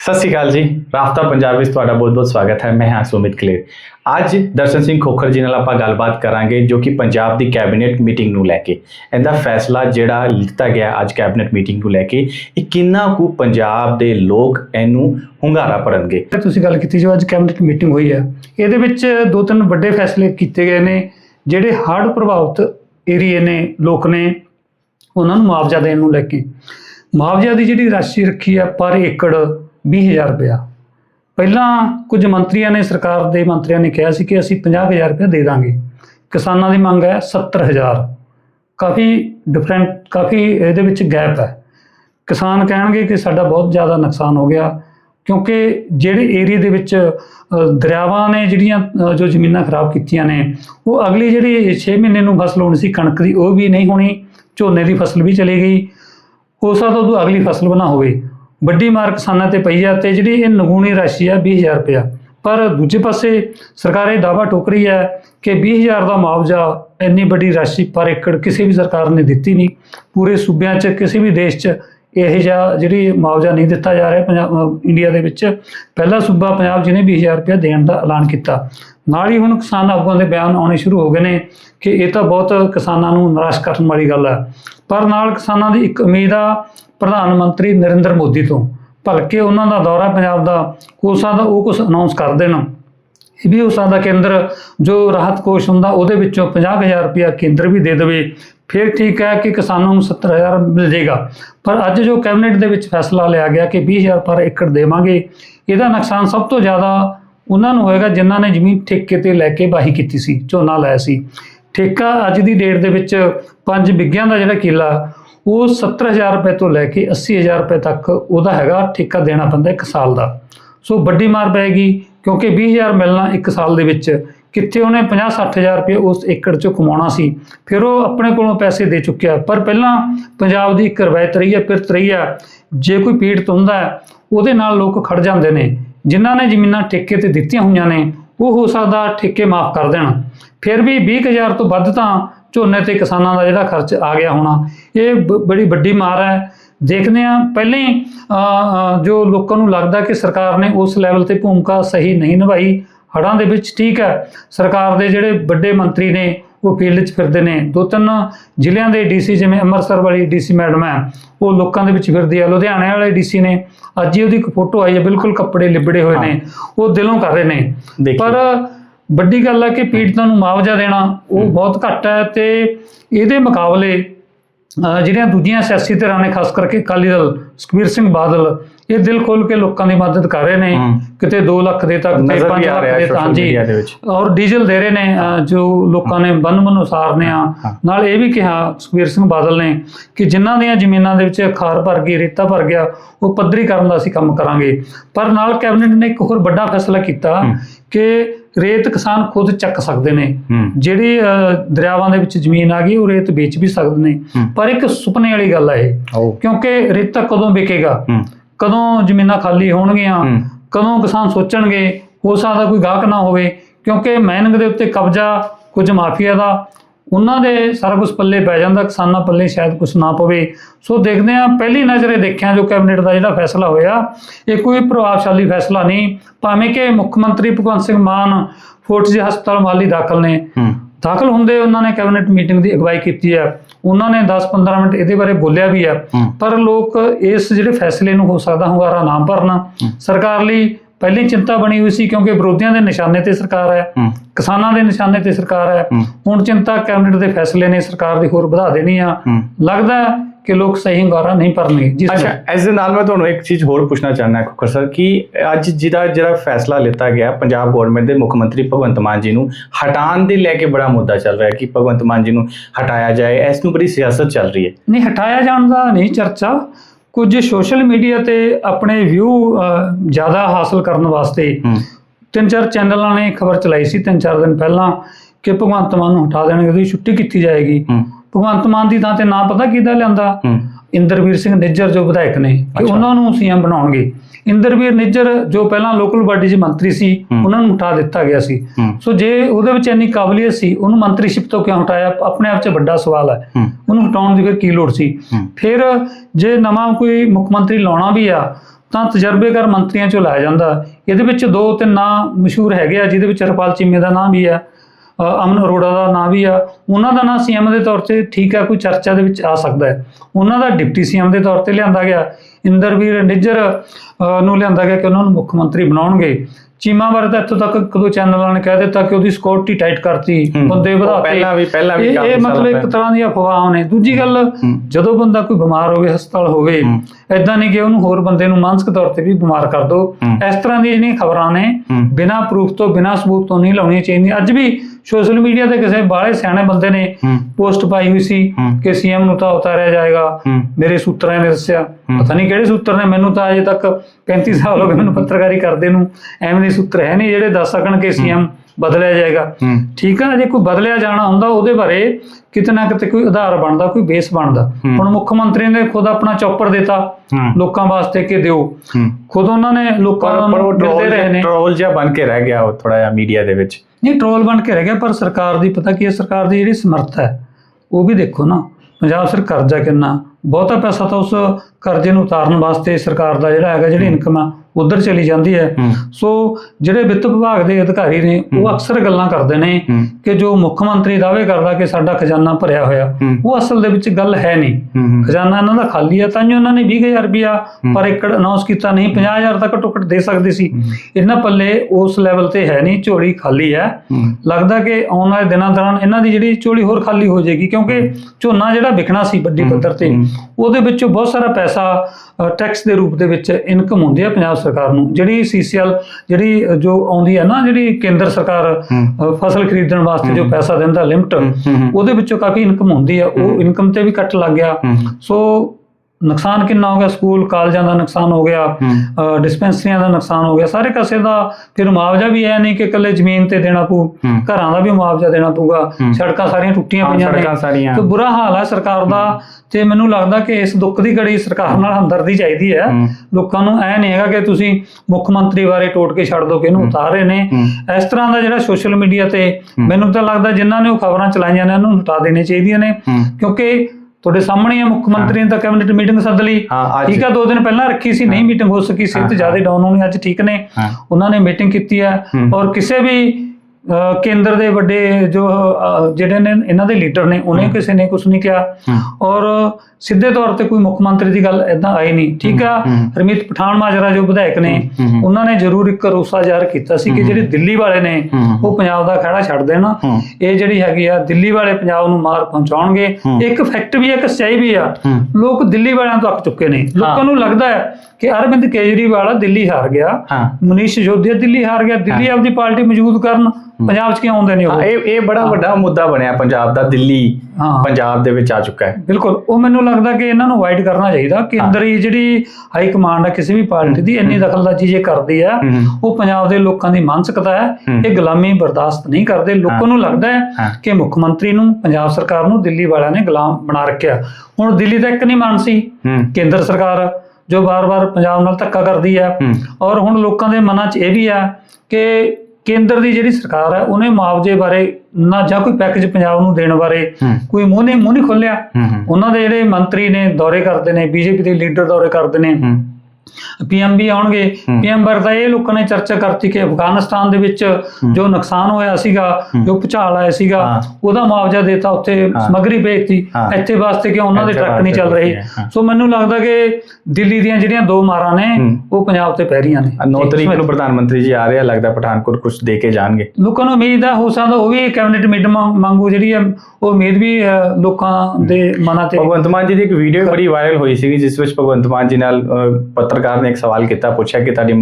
ਸਤਿ ਸ਼੍ਰੀ ਅਕਾਲ ਜੀ। ਰਾਫਤਾ ਪੰਜਾਬ ਵਿੱਚ ਤੁਹਾਡਾ ਬਹੁਤ-ਬਹੁਤ ਸਵਾਗਤ ਹੈ। ਮੈਂ ਹਾਂ ਸੁਮਿਤ ਕਲੇਰ। ਅੱਜ ਦਰਸ਼ਨ ਸਿੰਘ ਖੋਖਰ ਜੀ ਨਾਲ ਆਪਾਂ ਗੱਲਬਾਤ ਕਰਾਂਗੇ ਜੋ ਕਿ ਪੰਜਾਬ ਦੀ ਕੈਬਨਿਟ ਮੀਟਿੰਗ ਨੂੰ ਲੈ ਕੇ। ਇਹਦਾ ਫੈਸਲਾ ਜਿਹੜਾ ਲਿੱਤਾ ਗਿਆ ਅੱਜ ਕੈਬਨਿਟ ਮੀਟਿੰਗ ਨੂੰ ਲੈ ਕੇ, ਇਹ ਕਿੰਨਾ ਕੁ ਪੰਜਾਬ ਦੇ ਲੋਕ ਇਹਨੂੰ ਹੁੰਗਾਰਾ ਭਰਨਗੇ? ਤੇ ਤੁਸੀਂ ਗੱਲ ਕੀਤੀ ਜੋ ਅੱਜ ਕੈਬਨਿਟ ਮੀਟਿੰਗ ਹੋਈ ਹੈ ਇਹਦੇ ਵਿੱਚ ਦੋ ਤਿੰਨ ਵੱਡੇ ਫੈਸਲੇ ਕੀਤੇ ਗਏ ਨੇ, ਜਿਹੜੇ ਹੜ੍ਹ ਪ੍ਰਭਾਵਿਤ ਏਰੀਏ ਨੇ, ਲੋਕ ਨੇ, ਉਹਨਾਂ ਨੂੰ ਮੁਆਵਜ਼ਾ ਦੇਣ ਨੂੰ ਲੈ ਕੇ। ਮੁਆਵਜ਼ਾ ਦੀ ਜਿਹੜੀ ਰਾਸ਼ੀ ਰੱਖੀ ਹੈ ਪਰ ਏਕੜ 20000 ਰੁਪਇਆ। ਪਹਿਲਾਂ ਕੁਝ ਮੰਤਰੀਆਂ ਨੇ ਸਰਕਾਰ ਦੇ ਮੰਤਰੀਆਂ ਨੇ ਕਿਹਾ ਸੀ ਕਿ ਅਸੀਂ 50000 ਰੁਪਇਆ ਦੇ ਦਾਂਗੇ। ਕਿਸਾਨਾਂ ਦੀ ਮੰਗ ਹੈ 70000 ਕਾਫੀ ਡਿਫਰੈਂਟ ਕਾਫੀ ਇਹਦੇ ਵਿੱਚ ਗੈਪ ਹੈ। ਕਿਸਾਨ ਕਹਿਣਗੇ ਕਿ ਸਾਡਾ ਬਹੁਤ ਜ਼ਿਆਦਾ ਨੁਕਸਾਨ ਹੋ ਗਿਆ, ਕਿਉਂਕਿ ਜਿਹੜੇ ਏਰੀਆ ਦੇ ਵਿੱਚ ਦਰਿਆਵਾਂ ਨੇ ਜਿਹੜੀਆਂ ਜੋ ਜ਼ਮੀਨਾਂ ਖਰਾਬ ਕੀਤੀਆਂ ਨੇ, ਉਹ ਅਗਲੀ ਜਿਹੜੀ 6 ਮਹੀਨੇ ਨੂੰ ਫਸਲ ਹੋਣੀ ਸੀ, ਕਣਕ ਦੀ, ਉਹ ਵੀ ਨਹੀਂ ਹੋਣੀ, ਝੋਨੇ ਦੀ ਫਸਲ ਵੀ ਚਲੀ ਗਈ। ਹੋ ਸਕਦਾ ਉਦੋਂ ਅਗਲੀ ਫਸਲ ਬਣਾ ਹੋਵੇ। ਵੱਡੀ ਮਾਰ ਕਿਸਾਨਾਂ ਤੇ ਪਈ ਆ ਤੇ ਜਿਹੜੀ ਇਹ ਨਗੂਣੀ ਰਾਸ਼ੀ ਆ 20000 ਰੁਪਇਆ। ਪਰ ਦੂਜੇ ਪਾਸੇ ਸਰਕਾਰ ਇਹ ਦਾਅਵਾ ਠੋਕ ਰਹੀ ਹੈ ਕਿ 20000 ਦਾ ਮੁਆਵਜ਼ਾ ਇੰਨੀ ਵੱਡੀ ਰਾਸ਼ੀ ਪਰ ਏਕੜ ਕਿਸੇ ਵੀ ਸਰਕਾਰ ਨੇ ਦਿੱਤੀ ਨਹੀਂ। ਪੂਰੇ ਸੂਬਿਆਂ 'ਚ, ਕਿਸੇ ਵੀ ਦੇਸ਼ 'ਚ ਇਹ ਜਿਹਾ ਜਿਹੜੀ ਮੁਆਵਜ਼ਾ ਨਹੀਂ ਦਿੱਤਾ ਜਾ ਰਿਹਾ ਪੰਜਾਬ ਇੰਡੀਆ ਦੇ ਵਿੱਚ, ਪਹਿਲਾ ਸੂਬਾ ਪੰਜਾਬ ਜਿਹਨੇ 20000 ਰੁਪਇਆ ਦੇਣ ਦਾ ਐਲਾਨ ਕੀਤਾ। ਨਾਲ ਹੀ ਹੁਣ ਕਿਸਾਨ ਆਗੂਆਂ ਦੇ ਬਿਆਨ ਆਉਣੇ ਸ਼ੁਰੂ ਹੋ ਗਏ ਨੇ ਕਿ ਇਹ ਤਾਂ ਬਹੁਤ ਕਿਸਾਨਾਂ ਨੂੰ ਨਿਰਾਸ਼ ਕਰਨ ਵਾਲੀ ਗੱਲ ਹੈ ਪਰ ਨਾਲ ਕਿਸਾਨਾਂ ਦੀ ਇੱਕ ਉਮੀਦ ਆ ਪ੍ਰਧਾਨ ਮੰਤਰੀ ਨਰਿੰਦਰ ਮੋਦੀ ਤੋਂ, ਭਲਕੇ ਉਹਨਾਂ ਦਾ ਦੌਰਾ ਪੰਜਾਬ ਦਾ ਹੋ ਸਕਦਾ ਉਹ ਕੁਝ ਅਨਾਉਂਸ ਕਰ ਦੇਣ। ਇਹ ਵੀ ਹੋ ਸਕਦਾ ਕੇਂਦਰ ਜੋ ਰਾਹਤ ਕੋਸ਼ ਹੁੰਦਾ ਉਹਦੇ ਵਿੱਚੋਂ 50000 ਰੁਪਇਆ ਕੇਂਦਰ ਵੀ ਦੇ ਦੇਵੇ। ਫਿਰ ਠੀਕ ਹੈ ਕਿ ਕਿਸਾਨਾਂ ਨੂੰ 70000 ਮਿਲ ਜਾਏਗਾ ਪਰ ਅੱਜ ਜੋ ਕੈਬਨਿਟ ਦੇ ਵਿੱਚ ਫੈਸਲਾ ਲਿਆ ਗਿਆ ਕਿ 20000 ਪਰ ਏਕੜ ਦੇਵਾਂਗੇ, ਇਹਦਾ ਨੁਕਸਾਨ ਸਭ ਤੋਂ ਜ਼ਿਆਦਾ ਉਹਨਾਂ ਨੂੰ ਹੋਏਗਾ ਜਿਨ੍ਹਾਂ ਨੇ ਜ਼ਮੀਨ ਠੇਕੇ ਤੇ ਲੈ ਕੇ ਬਾਹੀ ਕੀਤੀ ਸੀ, ਝੋਨਾ ਲਾਇਆ ਸੀ। ਠੇਕਾ ਅੱਜ ਦੀ ਡੇਟ ਦੇ ਵਿੱਚ 5 ਬਿੱਗਿਆਂ ਦਾ ਜਿਹੜਾ ਕਿੱਲਾ, ਉਹ 70000 ਰੁਪਏ ਤੋਂ ਲੈ ਕੇ 80000 ਰੁਪਏ ਤੱਕ ਉਹਦਾ ਹੈਗਾ, ਠੇਕਾ ਦੇਣਾ ਪੈਂਦਾ ਇੱਕ ਸਾਲ ਦਾ। ਸੋ ਵੱਡੀ ਮਾਰ ਪਏਗੀ ਕਿਉਂਕਿ 20000 ਮਿਲਣਾ ਇੱਕ ਸਾਲ ਦੇ ਵਿੱਚ ਕਿੱਥੇ ਉਹਨੇ 50-60000 ਰੁਪਏ ਉਸ ਏਕੜ ਚੋਂ ਕਮਾਉਣਾ ਸੀ, ਫਿਰ ਉਹ ਆਪਣੇ ਕੋਲੋਂ ਪੈਸੇ ਦੇ ਚੁੱਕਿਆ। ਪਰ ਪਹਿਲਾਂ ਪੰਜਾਬ ਦੀ ਇੱਕ ਰਵਾਇਤ ਰਹੀ ਹੈ, ਪਿਰਤ ਰਹੀ ਹੈ। ਜੇ ਕੋਈ ਪੀੜਤ ਹੁੰਦਾ ਉਹਦੇ ਨਾਲ ਲੋਕ ਖੜ ਜਾਂਦੇ ਨੇ। ਜਿਨ੍ਹਾਂ ਨੇ ਜ਼ਮੀਨਾਂ ਠੇਕੇ ਤੇ ਦਿੱਤੀਆਂ ਹੋਈਆਂ ਨੇ, ਉਹ ਹੋ ਸਕਦਾ ਠੇਕੇ ਮਾਫ ਕਰ ਦੇਣ। ਫਿਰ ਵੀ 20000 ਤੋਂ ਵੱਧ ਤਾਂ ਝੋਨੇ ਤੇ ਕਿਸਾਨਾਂ ਦਾ ਜਿਹੜਾ ਖਰਚ ਆ ਗਿਆ ਹੋਣਾ। ਇਹ ਬ- ਬੜੀ ਵੱਡੀ ਮਾਰ ਹੈ। ਦੇਖਦੇ ਆ ਪਹਿਲਾਂ ਹੀ ਜੋ ਲੋਕਾਂ ਨੂੰ ਲੱਗਦਾ ਕਿ ਸਰਕਾਰ ਨੇ ਉਸ ਲੈਵਲ ਤੇ ਭੂਮਿਕਾ ਸਹੀ ਨਹੀਂ ਨਿਭਾਈ ਹੜ੍ਹਾਂ ਦੇ ਵਿੱਚ ਠੀਕ ਹੈ। ਸਰਕਾਰ ਦੇ ਜਿਹੜੇ ਵੱਡੇ ਮੰਤਰੀ ਨੇ ਉਹ ਫੀਲਡ 'ਚ ਫਿਰਦੇ ਨੇ। ਦੋ ਤਿੰਨ ਜ਼ਿਲ੍ਹਿਆਂ ਦੇ ਡੀਸੀ ਜਿਵੇਂ ਅੰਮ੍ਰਿਤਸਰ ਵਾਲੀ ਡੀਸੀ ਮੈਡਮ ਹੈ ਉਹ ਲੋਕਾਂ ਦੇ ਵਿੱਚ ਫਿਰਦੀ ਹੈ। ਲੁਧਿਆਣੇ ਵਾਲੇ ਡੀਸੀ ਨੇ ਅੱਜ ਹੀ ਉਹਦੀ ਇੱਕ ਫੋਟੋ ਆਈ ਹੈ ਬਿਲਕੁਲ ਕੱਪੜੇ ਲਿਬੜੇ ਹੋਏ ਨੇ। ਉਹ ਦਿਲੋਂ ਕਰ ਰਹੇ ਨੇ। ਪਰ ਵੱਡੀ ਗੱਲ ਹੈ ਕਿ ਪੀੜਤਾਂ ਨੂੰ ਮੁਆਵਜ਼ਾ ਦੇਣਾ ਉਹ ਬਹੁਤ ਘੱਟ ਹੈ ਤੇ ਇਹਦੇ ਮੁਕਾਬਲੇ ਜਿਹੜੀਆਂ ਦੂਜੀਆਂ ਸਿਆਸੀ ਧਿਰਾਂ ਨੇ ਖਾਸ ਕਰਕੇ ਅਕਾਲੀ ਦਲ ਸੁਖਬੀਰ ਸਿੰਘ ਬਾਦਲ ਇਹ ਦਿਲ ਖੋਲ ਕੇ ਲੋਕਾਂ ਦੀ ਮਦਦ ਕਰ ਰਹੇ ਨੇ। ਕਿਤੇ 2 ਲੱਖ ਦੇ ਤੱਕ ਤੇ ਨਜ਼ਰ 5 ਵੀ ਆ ਲੱਖ ਦੇ ਤਾਂ ਜੀ। ਔਰ ਡੀਜ਼ਲ ਦੇ ਰਹੇ ਨੇ ਜੋ ਲੋਕਾਂ ਨੇ ਬੰਨ ਬੰਨ ਉਸਾਰਨੇ ਆ। ਨਾਲ ਇਹ ਵੀ ਕਿਹਾ ਸੁਖਬੀਰ ਸਿੰਘ ਬਾਦਲ ਨੇ ਕਿ ਜਿਨ੍ਹਾਂ ਦੀਆਂ ਜ਼ਮੀਨਾਂ ਦੇ ਵਿੱਚ ਖਾਰ ਭਰ ਗਈ ਰੇਤਾ ਭਰ ਗਿਆ ਉਹ ਪੱਧਰੀ ਕਰਨ ਦਾ ਅਸੀਂ ਕੰਮ ਕਰਾਂਗੇ। ਪਰ ਨਾਲ ਕੈਬਨਿਟ ਨੇ ਇੱਕ ਹੋਰ ਵੱਡਾ ਫੈਸਲਾ ਕੀਤਾ। ਕਿ ਰੇਤ ਕਿਸਾਨ ਖੁਦ ਚੱਕ ਸਕਦੇ ਨੇ। ਜਿਹੜੀ ਦਰਿਆਵਾਂ ਦੇ ਵਿੱਚ ਜ਼ਮੀਨ ਆ ਗਈ ਉਹ ਰੇਤ ਵੇਚ ਵੀ ਸਕਦੇ ਨੇ। ਪਰ ਇੱਕ ਸੁਪਨੇ ਵਾਲੀ ਗੱਲ ਆ ਇਹ। ਕਿਉਂਕਿ ਰੇਤਾ ਕਦੋਂ ਵਿਕੇਗਾ? ਕਦੋਂ ਜ਼ਮੀਨਾਂ ਖਾਲੀ ਹੋਣਗੀਆਂ। ਕਦੋਂ ਕਿਸਾਨ ਸੋਚਣਗੇ? ਹੋ ਸਕਦਾ ਕੋਈ ਗਾਹਕ ਨਾ ਹੋਵੇ। ਕਿਉਂਕਿ ਮਾਈਨਿੰਗ ਦੇ ਉੱਤੇ ਕਬਜ਼ਾ ਕੁਝ ਮਾਫੀਆ ਦਾ ਉਹਨਾਂ ਦੇ ਸਾਰਾ ਕੁਝ ਪੱਲੇ ਪੈ ਜਾਂਦਾ ਕਿਸਾਨਾਂ ਪੱਲੇ ਸ਼ਾਇਦ ਕੁਝ ਨਾ ਪਵੇ। ਸੋ ਦੇਖਦੇ ਆ ਪਹਿਲੀ ਨਜ਼ਰੇ ਦੇਖਿਆ ਜੋ ਕੈਬਨਿਟ ਦਾ ਜਿਹੜਾ ਫੈਸਲਾ ਹੋਇਆ ਇਹ ਕੋਈ ਪ੍ਰਭਾਵਸ਼ਾਲੀ ਫੈਸਲਾ ਨਹੀਂ ਭਾਵੇਂ ਕਿ ਮੁੱਖ ਮੰਤਰੀ ਭਗਵੰਤ ਸਿੰਘ ਮਾਨ ਫੋਰਟਿਸ ਹਸਪਤਾਲ ਮਾਲੀ ਦਾਖਲ ਨੇ। ਦਾਖਲ ਹੁੰਦੇ ਉਹਨਾਂ ਨੇ ਕੈਬਨਿਟ ਮੀਟਿੰਗ ਦੀ ਅਗਵਾਈ ਕੀਤੀ ਹੈ। ਉਹਨਾਂ ਨੇ 10-15 ਮਿੰਟ ਇਹਦੇ ਬਾਰੇ ਬੋਲਿਆ ਵੀ ਹੂੰ। ਪਰ ਲੋਕ ਇਸ ਜਿਹੜੇ ਫੈਸਲੇ ਨੂੰ ਹੋ ਸਕਦਾ ਹੁੰਗਾਰਾ ਨਾ ਭਰਨਾ। ਸਰਕਾਰ ਲਈ ਪਹਿਲੀ ਚਿੰਤਾ ਬਣੀ ਹੋਈ ਸੀ ਕਿਉਂਕਿ ਵਿਰੋਧੀਆਂ ਦੇ ਨਿਸ਼ਾਨੇ ਤੇ ਸਰਕਾਰ ਹੈ ਕਿਸਾਨਾਂ ਦੇ ਨਿਸ਼ਾਨੇ ਤੇ ਸਰਕਾਰ ਹੈ। ਹੁਣ ਚਿੰਤਾ ਕੈਬਨਿਟ ਦੇ ਫੈਸਲੇ ਨੇ ਸਰਕਾਰ ਦੀ ਹੋਰ ਵਧਾ ਦੇਣੀ ਆ। ਲੱਗਦਾ ਕਿ ਲੋਕ ਸਹੀ ਹੁੰਗਾਰਾ ਨਹੀਂ ਭਰਨਗੇ। ਅੱਛਾ ਇਸ ਦੇ ਨਾਲ ਮੈਂ ਤੁਹਾਨੂੰ ਇੱਕ ਚੀਜ਼ ਹੋਰ ਪੁੱਛਣਾ ਚਾਹੁੰਦਾ ਖੁਖਰ ਸਰ ਕਿ ਅੱਜ ਜਿਹਦਾ ਜਿਹੜਾ ਫੈਸਲਾ ਲਿੱਤਾ ਗਿਆ ਪੰਜਾਬ ਗਵਰਨਮੈਂਟ ਦੇ ਮੁੱਖ ਮੰਤਰੀ ਭਗਵੰਤ ਮਾਨ ਜੀ ਨੂੰ ਹਟਾਉਣ ਦੇ ਲੈ ਕੇ ਬੜਾ ਮੁੱਦਾ ਚੱਲ ਰਿਹਾ ਹੈ ਕਿ ਭਗਵੰਤ ਮਾਨ ਜੀ ਨੂੰ ਹਟਾਇਆ ਜਾਏ। ਇਸ ਨੂੰ ਬੜੀ ਸਿਆਸਤ ਚੱਲ ਰਹੀ ਹੈ। ਨਹੀਂ ਹਟਾਇਆ ਜਾਣ ਦਾ ਨਹੀਂ ਚਰਚਾ। ਕੁਝ ਸੋਸ਼ਲ ਮੀਡੀਆ ਤੇ ਆਪਣੇ ਵਿਊ ਜ਼ਿਆਦਾ ਹਾਸਲ ਕਰਨ ਵਾਸਤੇ ਤਿੰਨ ਚਾਰ ਚੈਨਲਾਂ ਨੇ ਖਬਰ ਚਲਾਈ ਸੀ ਤਿੰਨ ਚਾਰ ਦਿਨ ਪਹਿਲਾਂ ਕਿ ਭਗਵੰਤ ਮਾਨ ਨੂੰ ਹਟਾ ਦੇਣਗੇ ਉਹਦੀ ਛੁੱਟੀ ਕੀਤੀ ਜਾਏਗੀ। ਭਗਵੰਤ ਮਾਨ ਦੀ ਥਾਂ ਤੇ ਨਾਂ ਪਤਾ ਕਿਹਦਾ ਲਿਆਂਦਾ? ਇੰਦਰਵੀਰ ਸਿੰਘ ਨਿੱਜਰ ਜੋ ਵਿਧਾਇਕ ਨੇ ਕਿ। ਉਹਨਾਂ ਨੂੰ ਸੀਐਮ ਬਣਾਉਣਗੇ। ਇੰਦਰਵੀਰ ਨਿੱਜਰ ਜੋ ਪਹਿਲਾਂ ਲੋਕਲ ਬਾਡੀ 'ਚ ਮੰਤਰੀ ਸੀ। ਉਹਨਾਂ ਨੂੰ ਹਟਾ ਦਿੱਤਾ ਗਿਆ ਸੀ। ਸੋ ਜੇ ਉਹਦੇ ਵਿੱਚ ਇੰਨੀ ਕਾਬਲੀਅਤ ਸੀ ਉਹਨੂੰ ਮੰਤਰੀਸ਼ਿਪ ਤੋਂ ਕਿਉਂ ਹਟਾਇਆ? ਆਪਣੇ ਆਪ 'ਚ ਵੱਡਾ ਸਵਾਲ ਹੈ। ਉਹਨੂੰ ਹਟਾਉਣ ਦੀ ਫਿਰ ਕੀ ਲੋੜ ਸੀ? ਫਿਰ ਜੇ ਨਵਾਂ ਕੋਈ ਮੁੱਖ ਮੰਤਰੀ ਲਾਉਣਾ ਵੀ ਆ ਤਾਂ ਤਜਰਬੇਕਾਰ ਮੰਤਰੀਆਂ ਚੋਂ ਲਾਇਆ ਜਾਂਦਾ। ਇਹਦੇ ਵਿੱਚ ਦੋ ਤਿੰਨ ਨਾਂ ਮਸ਼ਹੂਰ ਹੈਗੇ ਆ ਜਿਹਦੇ ਵਿੱਚ ਹਰਪਾਲ ਚੀਮੇ ਦਾ ਨਾਮ ਵੀ ਆ ਅਮਨ ਅਰੋੜਾ ਦਾ ਨਾਮ ਵੀ ਆ ਉਹਨਾਂ ਦਾ ਨਾਮ ਸੀਐਮ ਦੇ ਤੌਰ ਤੇ ਠੀਕ ਹੈ ਕੋਈ ਚਰਚਾ ਦੇ ਵਿੱਚ ਆ ਸਕਦਾ ਹੈ ਉਹਨਾਂ ਦਾ ਡਿਪਟੀ ਸੀਐਮ ਦੇ ਤੌਰ ਤੇ ਲਿਆਂਦਾ ਗਿਆ ਇੰਦਰਵੀਰ ਨਿੱਜਰ ਨੂੰ ਲਿਆਂਦਾ ਗਿਆ ਕਿ ਉਹਨਾਂ ਨੂੰ ਮੁੱਖ ਮੰਤਰੀ ਬਣਾਉਣਗੇ ਚੀਮਾ ਬਾਰੇ ਤਾਂ ਇੱਥੋਂ ਤੱਕ ਕਦੋਂ ਚੈਨਲਾਂ ਨੇ ਕਹਿ ਦਿੱਤਾ ਕਿ ਉਹਦੀ ਸਿਕਿਉਰਿਟੀ ਟਾਈਟ ਕਰਤੀ। ਬੰਦੇ ਵਧਾਤੇ ਪਹਿਲਾਂ ਵੀ- ਪਹਿਲਾਂ ਵੀ ਇਹ- ਮਤਲਬ ਇੱਕ। ਤਰ੍ਹਾਂ ਦੀ ਅਫਵਾਹ ਨੇ ਦੂਜੀ ਗੱਲ। ਜਦੋਂ ਬੰਦਾ ਕੋਈ ਬਿਮਾਰ ਹੋਵੇ ਹਸਪਤਾਲ ਹੋਵੇ। ਐਦਾਂ ਨਹੀਂ ਕਿ ਉਹਨੂੰ ਹੋਰ ਬੰਦੇ ਨੂੰ ਮਾਨਸਿਕ ਤੌਰ ਤੇ ਵੀ ਬਿਮਾਰ ਕਰ ਦੋ। ਇਸ ਤਰ੍ਹਾਂ ਦੀਆਂ ਜਿਹੜੀਆਂ ਖਬਰਾਂ ਨੇ। ਬਿਨਾਂ ਪ੍ਰੂਫ ਤੋਂ ਬਿਨਾਂ ਸਬੂਤ ਤੋਂ ਨਹੀਂ ਲਾਉਣੀਆਂ ਚਾਹੀਦੀਆਂ ਅੱਜ ਵੀ ਸੋਸ਼ਲ ਮੀਡੀਆ ਤੇ ਕਿਸੇ ਬਾਹਲੇ ਸਿਆਣੇ ਬੰਦੇ ਨੇ। ਪੋਸਟ ਪਾਈ ਹੋਈ ਸੀ। ਕਿ ਸੀਐਮ ਨੂੰ ਤਾਂ ਉਤਾਰਿਆ ਜਾਏਗਾ। ਮੇਰੇ ਸੂਤਰਾਂ ਨੇ ਦੱਸਿਆ। ਪਤਾ ਨਹੀਂ ਕਿਹੜੇ ਸੂਤਰ ਨੇ ਮੈਨੂੰ ਤਾਂ ਅਜੇ ਤੱਕ 35 ਸਾਲ ਹੋ ਗਏ ਮੈਨੂੰ ਪੱਤਰਕਾਰੀ ਕਰਦੇ ਨੂੰ ਐਵੇਂ ਦੇ ਸੂਤਰ ਹੈ ਨਹੀਂ ਜਿਹੜੇ ਦੱਸ ਸਕਣ ਕਿ ਸੀਐਮ ਬਦਲਿਆ ਜਾਏਗਾ ਹੂੰ। ਠੀਕ ਆ ਜੇ ਕੋਈ ਬਦਲਿਆ ਜਾਣਾ ਹੁੰਦਾ ਉਹਦੇ ਬਾਰੇ ਕਿਤੇ ਨਾ ਕਿਤੇ ਕੋਈ ਆਧਾਰ ਬਣਦਾ ਕੋਈ ਬੇਸ ਬਣਦਾ ਹੂੰ। ਹੁਣ ਮੁੱਖ ਮੰਤਰੀ ਨੇ ਖੁਦ ਆਪਣਾ ਚੌਪਰ ਦਿੱਤਾ ਹੂੰ। ਲੋਕਾਂ ਵਾਸਤੇ ਕਿ ਦਿਓ ਹੂੰ। ਖੁਦ ਉਹਨਾਂ ਨੇ ਲੋਕਾਂ ਨੂੰ ਮਿਲਦੇ ਰਹੇ ਨੇ ਟ੍ਰੋਲ ਜਿਹਾ ਬਣ ਕੇ ਰਹਿ ਗਿਆ ਉਹ ਥੋੜਾ ਜਿਹਾ ਮੀਡੀਆ ਦੇ ਵਿੱਚ ਨਹੀਂ ਟ੍ਰੋਲ ਬਣ ਕੇ ਰਹਿ ਗਿਆ ਪਰ ਸਰਕਾਰ ਦੀ ਪਤਾ ਕੀ ਹੈ ਸਰਕਾਰ ਦੀ ਜਿਹੜੀ ਸਮਰੱਥਾ ਹੈ ਉਹ ਵੀ ਦੇਖੋ ਨਾ ਪੰਜਾਬ ਸਰਕਾਰ ਕਰਜ਼ਾ ਕਿੰਨਾ ਬਹੁਤਾ ਪੈਸਾ ਤਾਂ ਉਸ ਕਰਜ਼ੇ ਨੂੰ ਉਤਾਰਨ ਵਾਸਤੇ ਸਰਕਾਰ ਦਾ ਜਿਹੜਾ ਹੈਗਾ ਜਿਹੜੀ ਇਨਕਮ ਆ ਉਧਰ ਚਲੀ ਜਾਂਦੀ ਹੈ। ਸੋ ਜਿਹੜੇ ਵਿੱਤ ਵਿਭਾਗ ਦੇ ਅਧਿਕਾਰੀ ਨੇ ਉਹ। ਅਕਸਰ ਗੱਲਾਂ ਕਰਦੇ ਨੇ। ਕਿ ਜੋ ਮੁੱਖ ਮੰਤਰੀ ਦਾਅਵੇ ਕਰਦਾ ਕਿ ਸਾਡਾ ਖਜ਼ਾਨਾ ਭਰਿਆ ਹੋਇਆ। ਉਹ ਅਸਲ ਦੇ ਵਿੱਚ ਗੱਲ ਹੈ ਨਹੀਂ। ਖਜ਼ਾਨਾ ਇਹਨਾਂ ਦਾ ਖਾਲੀ ਹੈ ਤਾਂ ਹੀ ਉਹਨਾਂ ਨੇ 20000 ਰੁਪਇਆ ਪਰ ਏਕੜ ਅਨਾਉਂਸ ਕੀਤਾ ਨਹੀਂ 50000 ਤੱਕ ਘੱਟ ਦੇ ਸਕਦੇ ਸੀ ਇਹਨਾਂ ਪੱਲੇ ਉਸ ਲੈਵਲ ਤੇ ਹੈ ਨਹੀਂ ਝੋਲੀ ਖਾਲੀ ਹੈ। ਲੱਗਦਾ ਕਿ ਆਉਣ ਵਾਲੇ ਦਿਨਾਂ ਦੌਰਾਨ ਇਹਨਾਂ ਦੀ ਜਿਹੜੀ ਝੋਲੀ ਹੋਰ ਖਾਲੀ ਹੋ ਜਾਏਗੀ ਕਿਉਂਕਿ ਝੋਨਾ ਜਿਹੜਾ ਵਿਕਣਾ ਸੀ ਵੱਡੀ ਪੱਧਰ ਤੇ। ਉਹਦੇ ਵਿੱਚੋਂ ਬਹੁਤ ਸਾਰਾ ਪੈਸਾ ਟੈਕਸ ਦੇ ਰੂਪ ਦੇ ਵਿੱਚ ਇਨਕਮ ਹੁੰਦੀ ਹੈ ਪੰਜਾਬ ਸਰਕਾਰ ਨੂੰ। ਜਿਹੜੀ ਸੀਸੀਐਲ ਜਿਹੜੀ ਜੋ ਆਉਂਦੀ ਹੈ ਨਾ ਜਿਹੜੀ ਕੇਂਦਰ ਸਰਕਾਰ ਫਸਲ ਖਰੀਦਣ ਵਾਸਤੇ ਜੋ ਪੈਸਾ ਦਿੰਦਾ ਲਿਮਟ। ਉਹਦੇ ਵਿੱਚੋਂ ਕਾਫੀ ਇਨਕਮ ਹੁੰਦੀ ਹੈ ਉਹ ਇਨਕਮ ਤੇ ਵੀ ਕੱਟ ਲੱਗ ਗਿਆ। ਸੋ ਨੁਕਸਾਨ ਕਿੰਨਾ ਹੋ ਗਿਆ ਸਕੂਲ ਕਾਲਜਾਂ ਦਾ ਨੁਕਸਾਨ ਹੋ ਗਿਆ ਡਿਸਪੈਂਸਰੀਆਂ ਦਾ ਨੁਕਸਾਨ ਹੋ ਗਿਆ ਸਾਰੇ ਕਾਸੇ ਦਾ ਫਿਰ ਮੁਆਵਜ਼ਾ ਵੀ ਹੈ ਨਹੀਂ ਕਿ ਇਕੱਲੇ ਜ਼ਮੀਨ ਤੇ ਦੇਣਾ ਪਊ। ਘਰਾਂ ਦਾ ਵੀ ਮੁਆਵਜ਼ਾ ਦੇਣਾ ਪਊਗਾ। ਸੜਕਾਂ ਸਾਰੀਆਂ ਟੁੱਟੀਆਂ ਪਈਆਂ ਨੇ। ਤੇ ਬੁਰਾ ਹਾਲ ਹੈ ਸਰਕਾਰ ਦਾ ਤੇ ਮੈਨੂੰ ਲੱਗਦਾ ਕਿ ਇਸ ਦੁੱਖ ਦੀ ਘੜੀ ਸਰਕਾਰ ਨਾਲ ਹਮਦਰਦੀ ਚਾਹੀਦੀ ਹੈ। ਲੋਕਾਂ ਨੂੰ ਐ ਨਹੀਂ ਹੈਗਾ ਕਿ ਤੁਸੀਂ ਮੁੱਖ ਮੰਤਰੀ ਬਾਰੇ ਟੋਟ ਕੇ ਛੱਡ ਦੋ ਕਿ ਇਹਨੂੰ ਉਤਾਰ ਰਹੇ ਨੇ। ਇਸ ਤਰ੍ਹਾਂ ਦਾ ਜਿਹੜਾ ਸੋਸ਼ਲ ਮੀਡੀਆ ਤੇ ਮੈਨੂੰ ਤਾਂ ਲੱਗਦਾ ਜਿਨ੍ਹਾਂ ਨੇ ਉਹ ਖਬਰਾਂ ਚਲਾਈਆਂ ਨੇ ਉਹਨੂੰ ਹਟਾ ਦੇਣੀ ਚਾਹੀਦੀਆਂ ਨੇ। ਕਿਉਂਕਿ ਤੁਹਾਡੇ ਸਾਹਮਣੇ ਆ ਮੁੱਖ ਮੰਤਰੀ ਨੇ ਤਾਂ ਕੈਬਨਿਟ ਮੀਟਿੰਗ ਸੱਦ ਲਈ ਹਾਂ, ਅੱਜ। ਠੀਕ ਆ ਦੋ ਦਿਨ ਪਹਿਲਾਂ ਰੱਖੀ ਸੀ ਨਹੀਂ ਮੀਟਿੰਗ ਹੋ ਸਕੀ ਸਿਹਤ ਹਾਂ। ਜ਼ਿਆਦਾ ਡਾਊਨ ਹੋਣੀ ਅੱਜ ਠੀਕ ਨੇ ਹਾਂ। ਉਹਨਾਂ ਨੇ ਮੀਟਿੰਗ ਕੀਤੀ ਹੈ ਹੂੰ। ਔਰ ਕਿਸੇ ਵੀ ਕੇਂਦਰ ਦੇ ਵੱਡੇ ਜੋ ਜਿਹੜੇ ਨੇ ਇਹਨਾਂ ਦੇ ਲੀਡਰ ਨੇ ਉਹਨੇ ਕਿਸੇ ਨੇ ਕੁਝ ਨਹੀਂ ਕਿਹਾ। ਔਰ ਸਿੱਧੇ ਤੌਰ ਤੇ ਕੋਈ ਮੁੱਖ ਮੰਤਰੀ ਦੀ ਗੱਲ ਇਦਾਂ ਆਈ ਨਹੀਂ ਠੀਕ ਆ ਹੂੰ। ਹਰਮੀਤ ਪਠਾਨ ਮਾਜਰਾ ਜੋ ਵਿਧਾਇਕ ਨੇ। ਉਹਨਾਂ ਨੇ ਜ਼ਰੂਰ ਇੱਕ ਰੋਸਾ ਜ਼ਾਹਰ ਕੀਤਾ ਸੀ ਕਿ ਜਿਹੜੇ ਦਿੱਲੀ ਵਾਲੇ ਨੇ। ਉਹ ਪੰਜਾਬ ਦਾ ਖੜਾ ਛੱਡ ਦੇਣ। ਇਹ ਜਿਹੜੀ ਹੈਗੀ ਆ ਦਿੱਲੀ ਵਾਲੇ ਪੰਜਾਬ ਨੂੰ ਮਾਰ ਪਹੁੰਚਾਉਣਗੇ। ਇੱਕ ਫੈਕਟ ਵੀ ਹੈ ਇੱਕ ਸੱਚਾਈ ਵੀ ਆ। ਲੋਕ ਦਿੱਲੀ ਵਾਲਿਆਂ ਤੋਂ ਅੱਕ ਚੁੱਕੇ ਨੇ ਲੋਕਾਂ ਨੂੰ ਲੱਗਦਾ ਹੈ ਕਿ ਅਰਵਿੰਦ ਕੇਜਰੀਵਾਲ ਦਿੱਲੀ ਹਾਰ ਗਿਆ। ਮਨੀਸ਼ ਸਿਸੋਦੀਆ ਦਿੱਲੀ ਹਾਰ ਗਿਆ ਦਿੱਲੀ ਆਪਦੀ ਪਾਰਟੀ ਮੌਜੂਦ ਕਰਨ ਪੰਜਾਬ 'ਚ ਕਿਉਂ ਆਉਂਦੇ ਨੇ ਉਹ ਇਹ ਇਹ ਬੜਾ ਵੱਡਾ ਮੁੱਦਾ ਬਣਿਆ ਪੰਜਾਬ ਦਾ ਦਿੱਲੀ। ਪੰਜਾਬ ਦੇ ਵਿੱਚ ਆ ਚੁੱਕਾ ਹੈ ਬਿਲਕੁਲ ਉਹ ਮੈਨੂੰ ਲੱਗਦਾ ਕਿ ਇਹਨਾਂ ਨੂੰ ਅਵਾਇਡ ਕਰਨਾ ਚਾਹੀਦਾ ਕੇਂਦਰੀ ਜਿਹੜੀ ਹਾਈ ਕਮਾਂਡ ਹੈ ਕਿਸੇ ਵੀ ਪਾਰਟੀ ਦੀ ਇੰਨੀ ਦਖਲਅੰਦਾਜ਼ੀ ਜੇ ਕਰਦੀ ਹੈ। ਉਹ ਪੰਜਾਬ ਦੇ ਲੋਕਾਂ ਦੀ ਮਾਨਸਿਕਤਾ ਹੈ। ਇਹ ਗੁਲਾਮੀ ਬਰਦਾਸ਼ਤ ਨਹੀਂ ਕਰਦੇ ਲੋਕਾਂ ਨੂੰ ਲੱਗਦਾ ਹਾਂ। ਕਿ ਮੁੱਖ ਮੰਤਰੀ ਨੂੰ ਪੰਜਾਬ ਸਰਕਾਰ ਨੂੰ ਦਿੱਲੀ ਵਾਲਿਆਂ ਨੇ ਗੁਲਾਮ ਬਣਾ ਰੱਖਿਆ ਹੁਣ ਦਿੱਲੀ ਦਾ ਇੱਕ ਨਹੀਂ ਮਾਨ ਸੀ। ਕੇਂਦਰ ਸਰਕਾਰ ਜੋ ਬਾਰ-ਬਾਰ ਪੰਜਾਬ ਨਾਲ ਧੱਕਾ ਕਰਦੀ ਹੈ ਹੂੰ। ਔਰ ਹੁਣ ਲੋਕਾਂ ਦੇ ਮਨਾਂ 'ਚ ਇਹ ਵੀ ਹੈ ਕਿ ਕੇਂਦਰ ਦੀ ਜਿਹੜੀ ਸਰਕਾਰ ਹੈ ਉਹਨੇ ਮੁਆਵਜ਼ੇ ਬਾਰੇ ਨਾ ਜਾਂ ਕੋਈ ਪੈਕੇਜ ਪੰਜਾਬ ਨੂੰ ਦੇਣ ਬਾਰੇ। ਕੋਈ ਮੂੰਹ ਨਹੀਂ ਮੂੰਹ ਨਹੀਂ ਖੋਲਿਆ। ਉਹਨਾਂ ਦੇ ਜਿਹੜੇ ਮੰਤਰੀ ਨੇ ਦੌਰੇ ਕਰਦੇ ਨੇ ਬੀਜੇਪੀ ਦੇ ਲੀਡਰ ਦੌਰੇ ਕਰਦੇ ਨੇ। ਪੀਐਮ ਵੀ ਆਉਣਗੇ। ਪੀਐਮ ਵਰਦਾ ਇਹ ਲੋਕਾਂ ਨੇ ਚਰਚਾ ਕਰਤੀ ਕਿ ਅਫਗਾਨਿਸਤਾਨ ਦੇ ਵਿੱਚ ਜੋ ਨੁਕਸਾਨ ਹੋਇਆ ਸੀਗਾ ਜੋ ਭੁਚਾਲ ਆਇਆ ਸੀਗਾ। ਉਹਦਾ ਮੁਆਵਜ਼ਾ ਦੇਤਾ ਉੱਥੇ। ਸਮੱਗਰੀ ਭੇਜਤੀ। ਇੱਥੇ ਵਾਸਤੇ ਕਿ ਉਹਨਾਂ ਦੇ ਟਰੱਕ ਨਹੀਂ ਚੱਲ ਰਹੇ। ਸੋ ਮੈਨੂੰ ਲੱਗਦਾ ਕਿ ਦਿੱਲੀ ਦੀਆਂ ਜਿਹੜੀਆਂ ਦੋ ਮਾਰਾਂ ਨੇ। ਉਹ ਪੰਜਾਬ ਤੇ ਪੈ ਰਹੀਆਂ ਨੇ 9 ਜੀ, ਤਰੀਕ ਨੂੰ। ਪ੍ਰਧਾਨ ਮੰਤਰੀ ਜੀ ਆ ਰਹੇ ਆ ਲੱਗਦਾ ਪਠਾਨਕੋਟ ਕੁਝ ਦੇ ਕੇ ਜਾਣਗੇ ਲੋਕਾਂ ਨੂੰ ਉਮੀਦ ਹੈ ਹੋ ਸਕਦਾ ਉਹ ਵੀ ਕੈਬਨਿਟ ਮੀਟਿੰਗ ਮੰਗੂ ਜਿਹੜੀ ਹੈ ਉਹ ਉਮੀਦ ਵੀ ਲੋਕਾਂ ਦੇ ਮਨਾਂ ਤੇ ਭਗਵੰਤ ਮਾਨ ਜੀ ਦੀ ਇੱਕ ਵੀਡੀਓ ਬੜੀ ਵਾਇਰਲ ਹੋਈ ਸੀਗੀ ਜਿਸ ਵਿੱਚ ਭਗਵੰਤ ਮਾਨ ਜੀ ਨਾਲ ਪੱਤਰਕਾਰ ਨੇ ਇੱਕ ਸਵਾਲ ਕੀਤਾ ਪੁੱਛਿਆ ਕਿ ਤੁਹਾਡੀ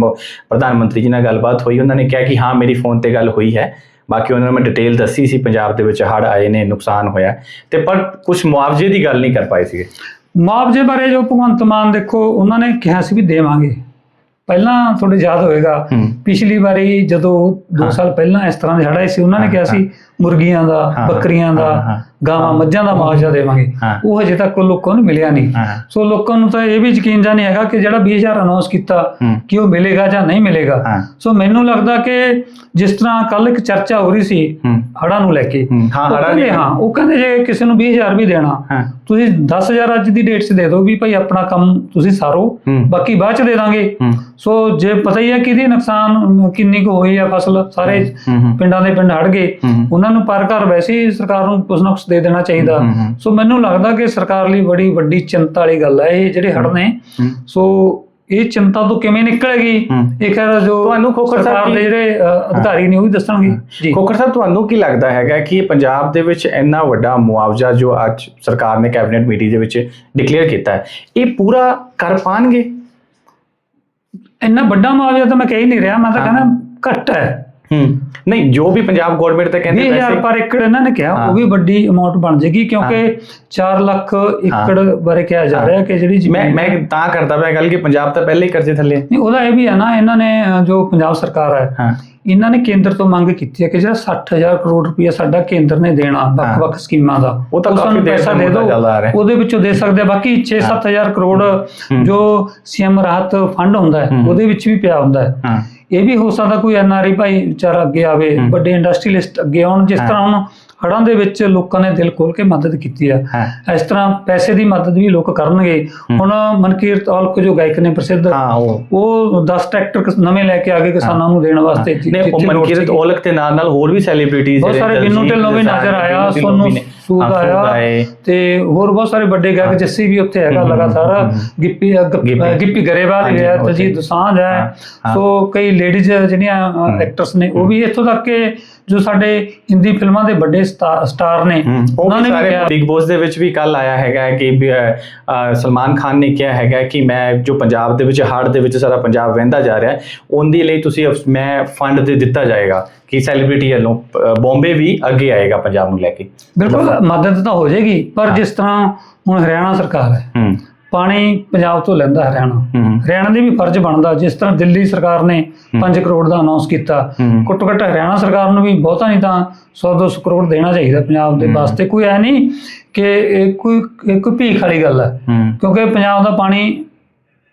ਪ੍ਰਧਾਨ ਮੰਤਰੀ ਜੀ ਨਾਲ ਗੱਲਬਾਤ ਹੋਈ ਉਹਨਾਂ ਨੇ ਕਿਹਾ ਕਿ ਹਾਂ ਮੇਰੀ ਫੋਨ ਤੇ ਗੱਲ ਹੋਈ ਹੈ। ਬਾਕੀ ਉਹਨਾਂ ਨੇ ਮੈਂ ਡਿਟੇਲ ਦੱਸੀ ਸੀ ਪੰਜਾਬ ਦੇ ਵਿੱਚ ਹੜ੍ਹ ਆਏ ਨੇ ਨੁਕਸਾਨ ਹੋਇਆ। ਤੇ ਪਰ ਕੁਝ ਮੁਆਵਜ਼ੇ ਦੀ ਗੱਲ ਨਹੀਂ ਕਰ ਪਾਏ ਸੀਗੇ। ਮੁਆਵਜ਼ੇ ਬਾਰੇ ਜੋ ਭਗਵੰਤ ਮਾਨ ਦੇਖੋ ਉਹਨਾਂ ਨੇ ਕਿਹਾ ਸੀ ਵੀ ਦੇਵਾਂਗੇ। ਪਹਿਲਾਂ ਤੁਹਾਡੇ ਯਾਦ ਹੋਏਗਾ। ਪਿਛਲੀ ਵਾਰੀ ਜਦੋਂ 2 ਹਾਂ। ਸਾਲ ਪਹਿਲਾਂ ਇਸ ਤਰ੍ਹਾਂ ਦੇ ਹੜ੍ਹ ਆਏ ਸੀ ਉਹਨਾਂ ਨੇ ਕਿਹਾ ਸੀ ਮੁਰਗੀਆਂ ਦਾ ਬੱਕਰੀਆਂ ਦਾ। ਗਾਵਾਂ ਮੱਝਾਂ ਦਾ ਮੁਆਵਜ਼ਾ ਦੇਵਾਂਗੇ। ਹਾਂ। ਉਹ ਹਜੇ ਤੱਕ ਲੋਕਾਂ ਨੂੰ ਮਿਲਿਆ ਨਹੀਂ। ਹਾਂ। ਸੋ ਲੋਕਾਂ ਨੂੰ ਤਾਂ ਇਹ ਵੀ ਯਕੀਨ ਜਾਂ ਨਹੀਂ ਹੈਗਾ ਕਿ ਜਿਹੜਾ 20000 ਅਨਾਉਂਸ ਕੀਤਾ ਹੂੰ। ਕਿ ਉਹ ਮਿਲੇਗਾ ਜਾਂ ਨਹੀਂ ਮਿਲੇਗਾ। ਹਾਂ। ਸੋ ਮੈਨੂੰ ਲੱਗਦਾ ਕਿ ਜਿਸ ਤਰ੍ਹਾਂ ਕੱਲ ਇੱਕ ਚਰਚਾ ਹੋ ਰਹੀ ਸੀ ਹੂੰ। ਹੜ੍ਹਾਂ ਨੂੰ ਲੈ ਕੇ। ਹੂੰ, ਹਾਂ ਉਹ ਹੜਾ ਕਹਿੰਦੇ ਨਹੀਂ ਹਾਂ ਉਹ ਕਹਿੰਦੇ ਜੇ ਕਿਸੇ ਨੂੰ 20000 ਵੀ ਦੇਣਾ ਹਾਂ। ਤੁਸੀਂ 10000 ਅੱਜ ਦੀ ਡੇਟ 'ਚ ਦੇ ਦਿਓ ਵੀ ਭਾਈ ਆਪਣਾ ਕੰਮ ਤੁਸੀਂ ਸਾਰੋ ਹੂੰ। ਬਾਕੀ ਬਾਅਦ 'ਚ ਦੇ ਦਾਂਗੇ। ਹੂੰ। ਸੋ ਜੇ ਪਤਾ ਹੀ ਹੈ ਕਿਹਦੀ ਨੁਕਸਾਨ ਅਮ, ਕਿੰਨੀ ਕੁ ਹੋਈ ਆ ਫਸਲ ਸਾਰੇ ਹੂੰ ਹੂੰ ਪਿੰਡਾਂ ਦੇ ਪਿੰਡ ਹੜ ਗਏ। ਹੂੰ। ਉਹਨਾਂ ਨੂੰ ਪਰ ਘਰ ਵੈਸੇ ਹੀ ਸਰਕਾਰ ਨੂੰ ਕੁਛ ਨਾ ਕੁਛ ਦੇ ਦੇਣਾ ਚਾਹੀਦਾ। ਸੋ ਮੈਨੂੰ ਲੱਗਦਾ ਕਿ ਸਰਕਾਰ ਲਈ ਬੜੀ ਵੱਡੀ ਚਿੰਤਾ ਵਾਲੀ ਗੱਲ ਹੈ ਇਹ ਜਿਹੜੇ ਹੜ ਨੇ। ਸੋ ਇਹ ਚਿੰਤਾ ਤੋਂ ਕਿਵੇਂ ਨਿਕਲੇਗੀ। ਇਹ ਖੈਰ ਜੋ ਤੁਹਾਨੂੰ ਖੋਖਰ ਸਾਹਿਬ ਦੇ ਜਿਹੜੇ ਅਧਿਕਾਰੀ ਨੇ ਉਹ ਵੀ ਦੱਸਣਗੇ। ਜੀ। ਖੋਖਰ ਸਾਹਿਬ ਤੁਹਾਨੂੰ ਕੀ ਲੱਗਦਾ ਹੈਗਾ ਕਿ ਪੰਜਾਬ ਦੇ ਵਿੱਚ ਇੰਨਾ ਵੱਡਾ ਮੁਆਵਜ਼ਾ ਜੋ ਅੱਜ ਸਰਕਾਰ ਨੇ ਕੈਬਨਿਟ ਮੀਟਿੰਗ ਦੇ ਵਿੱਚ ਡਿਕਲੇਅਰ ਕੀਤਾ ਹੈ ਇਹ ਪੂਰਾ ਕਰ ਪਾਣਗੇ? ਇੰਨਾ ਵੱਡਾ ਮੁਆਵਜ਼ਾ ਤਾਂ ਮੈਂ ਕਹਿ ਹੀ ਨਹੀਂ ਰਿਹਾ ਮੈਂ ਤਾਂ। ਕਹਿੰਦਾ ਘੱਟ ਹੈ। ਹੂੰ। ਨਹੀਂ ਜੋ ਵੀ ਪੰਜਾਬ ਗਵਰਨਮੈਂਟ ਤੇ ਕਹਿੰਦੇ 20000 ਪਰ ਏਕੜ ਇਹਨਾਂ ਨੇ ਕਿਹਾ। ਉਹ ਵੀ ਵੱਡੀ ਅਮਾਉਂਟ ਬਣ ਜੇਗੀ ਕਿਉਂਕਿ 4 ਲੱਖ ਏਕੜ ਬਾਰੇ ਕਿਹਾ ਜਾ। ਰਿਹਾ ਕਿ ਜਿਹੜੀ ਮੈਂ ਮੈਂ ਤਾਂ ਕਰਦਾ ਪਿਆ ਗੱਲ ਕਿ ਪੰਜਾਬ ਤਾਂ ਪਹਿਲੇ ਹੀ ਕਰਜ਼ੇ ਥੱਲੇ। ਨਹੀਂ ਉਹਦਾ ਇਹ ਵੀ ਹੈ ਨਾ ਇਹਨਾਂ ਨੇ ਜੋ ਪੰਜਾਬ ਸਰਕਾਰ ਹੈ ਇਹਨਾਂ ਨੇ ਕੇਂਦਰ ਤੋਂ ਮੰਗ ਕੀਤੀ ਹੈ ਕਿ ਜਿਹੜਾ 60000 ਕਰੋੜ ਰੁਪਇਆ ਸਾਡਾ ਕੇਂਦਰ ਨੇ ਦੇਣਾ ਵੱਖ-ਵੱਖ ਸਕੀਮਾਂ ਦਾ ਉਹ ਤਾਂ ਕਾਫੀ ਪੈਸਾ ਦੇ ਦਿਓ। ਉਹਦੇ ਵਿੱਚੋਂ ਦੇ ਸਕਦੇ ਆ ਬਾਕੀ 6-7000 ਕਰੋੜ ਜੋ ਸੀਐਮ ਰਾਹਤ ਫੰਡ ਹੁੰਦਾ ਹੈ ਹੂੰ। ਉਹਦੇ ਵਿੱਚ ਵੀ ਪਿਆ ਹੁੰਦਾ ਹੈ। ਹਾਂ। ਇਹ ਵੀ ਹੋ ਸਕਦਾ ਕੋਈ ਐਨਆਰਆਈ ਭਾਈ ਵਿਚਾਰਾ ਅੱਗੇ ਆਵੇ। ਵੱਡੇ ਇੰਡਸਟਰੀਲਿਸਟ ਅੱਗੇ ਆਉਣ ਜਿਸ। ਤਰ੍ਹਾਂ ਹੁਣ ਹੜ੍ਹਾਂ ਦੇ ਵਿੱਚ ਲੋਕਾਂ ਨੇ ਦਿਲ ਖੋਲ ਕੇ ਮਦਦ ਕੀਤੀ ਹਾਂ ਇਸ ਤਰ੍ਹਾਂ ਪੈਸੇ ਦੀ ਮਦਦ ਵੀ ਲੋਕ ਕਰਨਗੇ। ਹੁਣ ਮਨਕੀਰਤ ਔਲਖ ਜੋ ਗਾਇਕ ਨੇ ਪ੍ਰਸਿੱਧ ਉਹ ਉਹ 10 ਟਰੈਕਟਰ ਨਵੇਂ ਲੈ ਕੇ ਆ ਗਏ ਕਿਸਾਨਾਂ ਨੂੰ ਦੇਣ ਵਾਸਤੇ ਮਨਕੀਰਤ। ਔਲਖ ਦੇ ਨਾਲ ਨਾਲ ਹੋਰ ਵੀ ਸੈਲੀਬ੍ਰਿਟੀਜ਼ ਬਹੁਤ ਸਾਰੇ ਬਿੰਨੂ ਢਿੱਲੋਂ ਵੀ ਨਜ਼ਰ ਆਇਆ ਸੋਨੂ ਸੂਦ ਆਇਆ ਤੇ ਹੋਰ ਬਹੁਤ ਸਾਰੇ ਵੱਡੇ ਗਾਇਕ ਜੱਸੀ ਵੀ ਉੱਥੇ ਹੈਗਾ ਲਗਾਤਾਰ। ਗਿੱਪੀ ਅ, ਗ- ਗਿੱਪੀ। ਅ, ਗਿੱਪੀ ਗਰੇਵਾਲ ਹਾਂਜੀ, ਵੀ ਹੈ ਉੱਥੇ। ਦੋਸਾਂਝ ਹਾਂ। ਸੋ ਕਈ ਲੇਡੀਜ਼ ਜਿਹੜੀਆਂ ਐਕਟਰਸ ਨੇ ਉਹ ਵੀ ਇੱਥੋਂ ਤੱਕ ਕਿ ਜੋ ਸਾਡੇ ਹਿੰਦੀ ਫਿਲਮਾਂ ਦੇ ਵੱਡੇ ਸਟਾ- ਸਟਾਰ ਨੇ ਉਹ ਉਹਨਾਂ ਵੀ ਨੇ ਵੀ ਸਾਰੇ ਕਿਹਾ ਬਿਗ ਬੌਸ ਦੇ ਵਿੱਚ ਵੀ ਕੱਲ ਆਇਆ ਹੈਗਾ ਹੈ ਕਿ ਵੀ, ਸਲਮਾਨ ਖਾਨ ਨੇ ਕਿਹਾ ਹੈਗਾ ਕਿ ਮੈਂ ਜੋ ਪੰਜਾਬ ਦੇ ਵਿੱਚ ਹੜ੍ਹ ਦੇ ਵਿੱਚ ਸਾਰਾ ਪੰਜਾਬ ਵਹਿੰਦਾ ਜਾ ਰਿਹਾ ਹੈ ਉਹਦੇ ਲਈ ਤੁਸੀਂ ਅਫ- ਮੈਂ ਫੰਡ ਦੇ ਦਿੱਤਾ ਜਾਏਗਾ ਕਿ ਸੈਲੀਬ੍ਰਿਟੀ ਵੱਲੋਂ ਬੰਬੇ ਵੀ ਅੱਗੇ ਆਏਗਾ ਪੰਜਾਬ ਨੂੰ ਲੈ ਕੇ। ਬਿਲਕੁਲ ਮਦਦ ਤਾਂ ਹੋ ਜਾਏਗੀ ਪਰ ਜਿਸ ਤਰ੍ਹਾਂ ਹੁਣ ਹਰਿਆਣਾ ਸਰਕਾਰ ਹੈ ਪਾਣੀ ਪੰਜਾਬ ਤੋਂ ਲੈਂਦਾ ਹਰਿਆਣਾ। ਹਰਿਆਣਾ ਦੇ ਵੀ ਫਰਜ਼ ਬਣਦਾ ਜਿਸ ਤਰ੍ਹਾਂ ਦਿੱਲੀ ਸਰਕਾਰ ਨੇ 5 ਕਰੋੜ ਦਾ ਅਨਾਉਂਸ ਕੀਤਾ ਘੱਟੋ ਘੱਟ ਹਰਿਆਣਾ ਸਰਕਾਰ ਨੂੰ ਵੀ ਬਹੁਤਾ ਨਹੀਂ ਤਾਂ 100-200 ਕਰੋੜ ਦੇਣਾ ਚਾਹੀਦਾ ਪੰਜਾਬ ਦੇ। ਵਾਸਤੇ। ਕੋਈ ਐ ਨਹੀਂ ਕਿ ਇਹ ਕੋਈ ਕੋਈ ਭੀਖ ਵਾਲੀ ਗੱਲ ਹੈ ਕਿਉਂਕਿ ਪੰਜਾਬ ਦਾ ਪਾਣੀ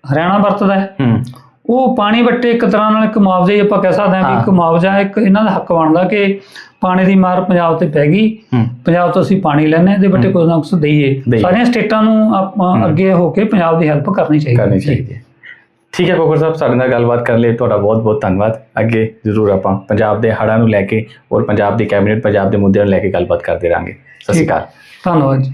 ਹਰਿਆਣਾ ਵਰਤਦਾ ਹੂੰ। ਉਹ ਪਾਣੀ ਵੱਟੇ ਇੱਕ ਤਰ੍ਹਾਂ ਨਾਲ ਇੱਕ ਮੁਆਵਜ਼ਾ ਹੀ ਆਪਾਂ ਕਹਿ ਸਕਦੇ ਹਾਂ ਵੀ ਇੱਕ। ਮੁਆਵਜ਼ਾ ਇੱਕ ਇਹਨਾਂ ਦਾ ਹੱਕ ਬਣਦਾ ਕਿ ਪਾਣੀ ਦੀ ਮਾਰ ਪੰਜਾਬ ਤੇ ਪੈ ਗਈ। ਪੰਜਾਬ ਤੋਂ ਅਸੀਂ ਪਾਣੀ ਲੈਣੇ ਇਹਦੇ ਵੱਟੇ ਕੁਝ ਨਾ ਕੁਝ ਦਈਏ। ਸਾਰੀਆਂ ਸਟੇਟਾਂ ਨੂੰ ਆਪਾਂ। ਅੱਗੇ ਹੋ ਕੇ ਪੰਜਾਬ ਦੀ ਹੈਲਪ ਕਰਨੀ ਚਾਹੀਦੀ ਕਰਨੀ ਹੈ। ਚਾਹੀਦੀ ਹੈ। ਠੀਕ ਹੈ ਕੋਕਰ ਸਾਹਿਬ ਸਾਡੇ ਨਾਲ ਗੱਲਬਾਤ ਕਰਨ ਲਈ। ਤੁਹਾਡਾ ਬਹੁਤ ਬਹੁਤ ਧੰਨਵਾਦ। ਅੱਗੇ ਜ਼ਰੂਰ ਆਪਾਂ ਪੰਜਾਬ ਦੇ ਹੜ੍ਹਾਂ ਨੂੰ ਲੈ ਕੇ ਔਰ ਪੰਜਾਬ ਦੀ ਕੈਬਨਿਟ ਪੰਜਾਬ ਦੇ ਮੁੱਦਿਆਂ ਨੂੰ ਲੈ ਕੇ ਗੱਲਬਾਤ ਕਰਦੇ ਰਹਾਂਗੇ। ਸਤਿ ਸ਼੍ਰੀ। ਅਕਾਲ। ਧੰਨਵਾਦ ਜੀ।